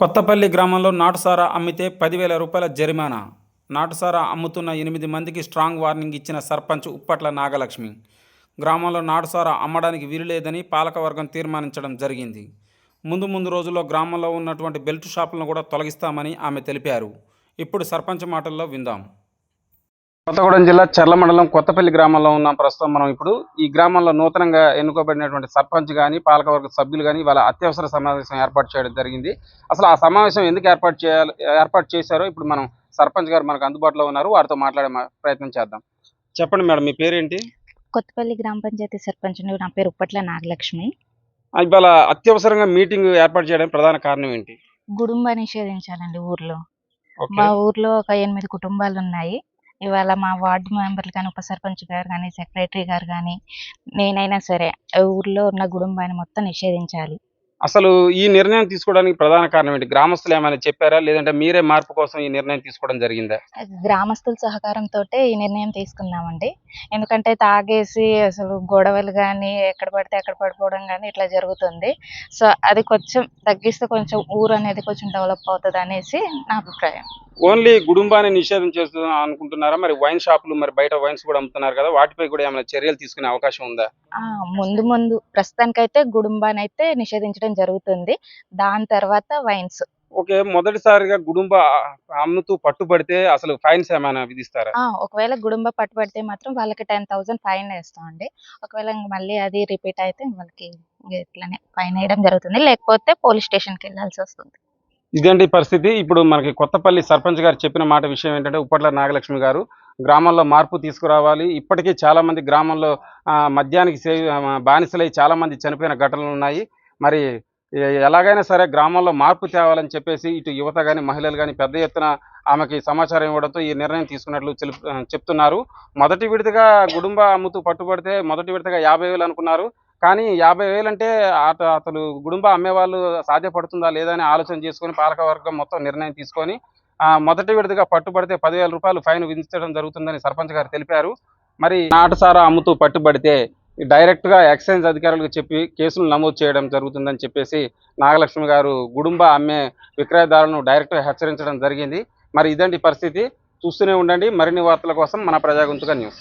కొత్తపల్లి గ్రామంలో నాటుసారా అమ్మితే పదివేల రూపాయల జరిమానా. నాటుసారా అమ్ముతున్న ఎనిమిది మందికి స్ట్రాంగ్ వార్నింగ్ ఇచ్చిన సర్పంచ్ ఉప్పట్ల నాగలక్ష్మి. గ్రామంలో నాటుసారా అమ్మడానికి వీలులేదని పాలకవర్గం తీర్మానించడం జరిగింది. ముందు ముందు రోజుల్లో గ్రామంలో ఉన్నటువంటి బెల్ట్ షాపులను కూడా తొలగిస్తామని ఆమె తెలిపారు. ఇప్పుడు సర్పంచ్ మాటల్లో విందాం. కొత్తగూడెం జిల్లా చర్ల మండలం కొత్తపల్లి గ్రామంలో ఉన్నాం. ప్రస్తుతం మనం ఇప్పుడు ఈ గ్రామంలో నూతనంగా ఎన్నుకోబడినటువంటి సర్పంచ్ కానీ పాలకవర్గ సభ్యులు కానీ వాళ్ళ అత్యవసర సమావేశం ఏర్పాటు చేయడం జరిగింది. అసలు ఆ సమావేశం ఎందుకు ఏర్పాటు చేయాలి ఏర్పాటు చేశారో ఇప్పుడు మనం సర్పంచ్ గారు మనకు అందుబాటులో ఉన్నారు. వారితో మాట్లాడే ప్రయత్నం చేద్దాం. చెప్పండి మేడం మీ పేరేంటి? కొత్తపల్లి గ్రామ పంచాయతీ సర్పంచ్ నా పేరు ఉప్పట్ల నాగలక్ష్మి. ఇవాళ అత్యవసరంగా మీటింగ్ ఏర్పాటు చేయడానికి ప్రధాన కారణం ఏంటి? గుడుంబ నిషేధించాలండి ఊర్లో. మా ఊర్లో ఒక ఎనిమిది కుటుంబాలు ఉన్నాయి. ఇవాళ మా వార్డు మెంబర్లు కానీ ఉప సర్పంచ్ గారు కానీ సెక్రటరీ గారు కానీ నేనైనా సరే ఊర్లో ఉన్న గుడుంబాన్ని మొత్తం నిషేధించాలి. అసలు ఈ నిర్ణయం తీసుకోవడానికి ప్రధాన కారణం ఏంటి? గ్రామస్తులు ఏమైనా చెప్పారా? లేదంటే మీరే మార్పు కోసం ఈ నిర్ణయం తీసుకోవడం జరిగిందా? గ్రామస్తుల సహకారంతో ఈ నిర్ణయం తీసుకున్నామండి. ఎందుకంటే తాగేసి అసలు గొడవలు కానీ ఎక్కడ పడితే అక్కడ పడిపోవడం కానీ ఇట్లా జరుగుతుంది. సో అది కొంచెం తగ్గిస్తే కొంచెం ఊరు అనేది కొంచెం డెవలప్ అవుతుంది అనేసి నా అభిప్రాయం. ఓన్లీ గుడుంబాన్ని నిషేధం చేస్తున్నా అనుకుంటున్నారా? మరి వైన్ షాపులు మరి బయట వైన్స్ కూడా అమ్ముతున్నారు కదా వాటిపై కూడా ఏమైనా చర్యలు తీసుకునే అవకాశం ఉందా? ముందు ముందు. ప్రస్తుతానికైతే గుడుంబాన్ని అయితే నిషేధించడం జరుగుతుంది. దాని తర్వాత వైన్స్. ఓకే మొదటిసారిగా గుడుంబ అమ్ముతూ పట్టుబడితే అసలు ఫైన్స్ ఏమైనా విధిస్తారా? ఒకవేళ గుడుంబ పట్టుబడితే మాత్రం వాళ్ళకి టెన్ థౌసండ్ ఫైన్ వేస్తామండి ఒకవేళ మళ్ళీ అది రిపీట్ అయితే వాళ్ళకి ఇట్లానే ఫైన్ వేయడం జరుగుతుంది. లేకపోతే పోలీస్ స్టేషన్కి వెళ్ళాల్సి వస్తుంది. ఇదేంటి పరిస్థితి? ఇప్పుడు మనకి కొత్తపల్లి సర్పంచ్ గారు చెప్పిన మాట విషయం ఏంటంటే ఉప్పట్ల నాగలక్ష్మి గారు గ్రామంలో మార్పు తీసుకురావాలి. ఇప్పటికీ చాలామంది గ్రామంలో మద్యానికి సే- బానిసలై చాలామంది చనిపోయిన ఘటనలు ఉన్నాయి. మరి ఎలాగైనా సరే గ్రామంలో మార్పు తేవాలని చెప్పేసి ఇటు యువత కానీ మహిళలు కానీ పెద్ద ఎత్తున ఆమెకి సమాచారం ఇవ్వడంతో ఈ నిర్ణయం తీసుకున్నట్లు చెప్తున్నారు. మొదటి విడతగా గుడుంబ అమ్ముతూ పట్టుబడితే మొదటి విడతగా యాభై వేలు అనుకున్నారు. కానీ యాభై వేలు అంటే అతను గుడుంబ అమ్మేవాళ్ళు సాధ్యపడుతుందా లేదా అని ఆలోచన చేసుకొని పాలకవర్గం మొత్తం నిర్ణయం తీసుకొని మొదటి విడతగా పట్టుబడితే పదివేల రూపాయలు ఫైన్ విధించడం జరుగుతుందని సర్పంచ్ గారు తెలిపారు. మరి నాటుసారా అమ్ముతూ పట్టుబడితే డైరెక్ట్గా ఎక్సైజ్ అధికారులకు చెప్పి కేసులు నమోదు చేయడం జరుగుతుందని చెప్పేసి నాగలక్ష్మి గారు గుడుంబ అమ్మే విక్రయదారులను డైరెక్ట్గా హెచ్చరించడం జరిగింది. మరి ఇదండి పరిస్థితి. చూస్తూనే ఉండండి. మరిన్ని వార్తల కోసం మన ప్రజాగొంతుగా న్యూస్.